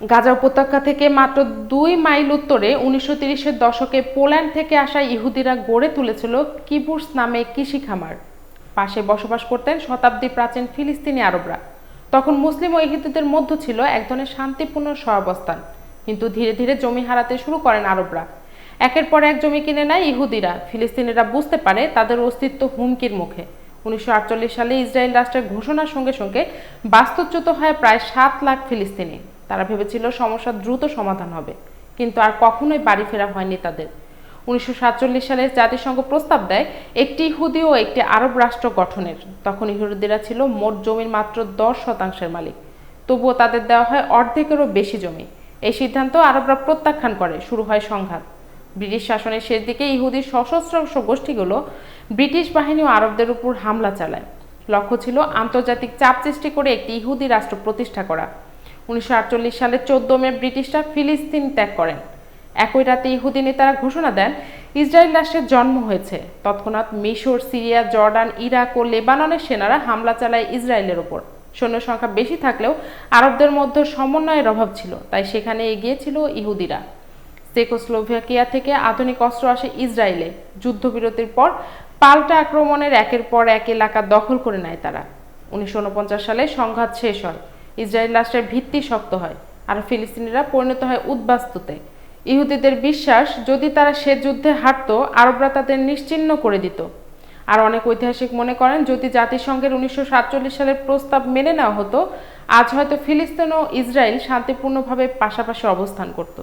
গাজা উপত্যকা থেকে মাত্র দুই মাইল উত্তরে উনিশশো তিরিশের দশকে পোল্যান্ড থেকে আসা ইহুদিরা গড়ে তুলেছিল কিবুর্স নামে কৃষি খামার পাশে বসবাস করতেন শতাব্দী প্রাচীন ফিলিস্তিনি আরবরা। তখন মুসলিম ও ইহুদিদের মধ্য ছিল এক ধরনের শান্তিপূর্ণ সহাবস্থান। কিন্তু ধীরে ধীরে জমি হারাতে শুরু করেন আরবরা। একের পর এক জমি কিনে নেয় ইহুদিরা। ফিলিস্তিনিরা বুঝতে পারে তাদের অস্তিত্ব হুমকির মুখে। উনিশশো আটচল্লিশ সালে ইসরায়েল রাষ্ট্রের ঘোষণার সঙ্গে সঙ্গে বাস্তুচ্যুত হয় প্রায় সাত লাখ ফিলিস্তিনি। তারা ভেবেছিল সমস্যা দ্রুত সমাধান হবে। কিন্তু আর কখনোই বাড়ি ফেরা হয়নি তাদের। উনিশশো সাতচল্লিশ সালে জাতিসংঘ প্রস্তাব দেয়, একটি ইহুদি ও একটি আরব রাষ্ট্র গঠনের। তখন ইহুদিরা ছিল মোট জমির মাত্র দশ শতাংশের মালিক। তবুও তাদের দেওয়া হয় অর্ধেকেরও বেশি জমি। এই সিদ্ধান্ত আরবরা প্রত্যাখ্যান করে, শুরু হয় সংঘাত। ব্রিটিশ শাসনের শেষ দিকে ইহুদি সশস্ত্র গোষ্ঠীগুলো ব্রিটিশ বাহিনী ও আরবদের উপর হামলা চালায়। লক্ষ্য ছিল আন্তর্জাতিক চাপ সৃষ্টি করে একটি ইহুদি রাষ্ট্র প্রতিষ্ঠা করা। উনিশশো আটচল্লিশ সালে চোদ্দ মে ব্রিটিশরা ফিলিস্তিন ত্যাগ করেন। একই রাতে ইহুদি নেতারা ঘোষণা দেন, ইসরায়েল রাষ্ট্রের জন্ম হয়েছে। তৎক্ষণাৎ মিশর, সিরিয়া, জর্ডান, ইরাক ও লেবাননের সেনারা হামলা চালায় ইসরায়েলের ওপর। সৈন্য সংখ্যা বেশি থাকলেও আরবদের মধ্যে সমন্বয়ের অভাব ছিল, তাই সেখানে এগিয়েছিল ইহুদিরা। চেকোস্লোভাকিয়া থেকে আধুনিক অস্ত্র আসে ইসরায়েলে। যুদ্ধবিরতির পর পাল্টা আক্রমণের একের পর এক এলাকা দখল করে নেয় তারা। উনিশশো উনপঞ্চাশ সালে সংঘাত শেষ হয়। ইসরায়েল রাষ্ট্রের ভিত্তি শক্ত হয় আর ফিলিস্তিনিরা পরিণত হয় উদ্বাস্তুতে। ইহুদিদের বিশ্বাস, যদি তারা সে যুদ্ধে হারত, আরবরা তাদের নিশ্চিহ্ন করে দিত। আর অনেক ঐতিহাসিক মনে করেন, যদি জাতিসংঘের উনিশশো সাতচল্লিশ সালের প্রস্তাব মেনে নেওয়া হতো, আজ হয়তো ফিলিস্তিন ও ইসরায়েল শান্তিপূর্ণভাবে পাশাপাশি অবস্থান করত।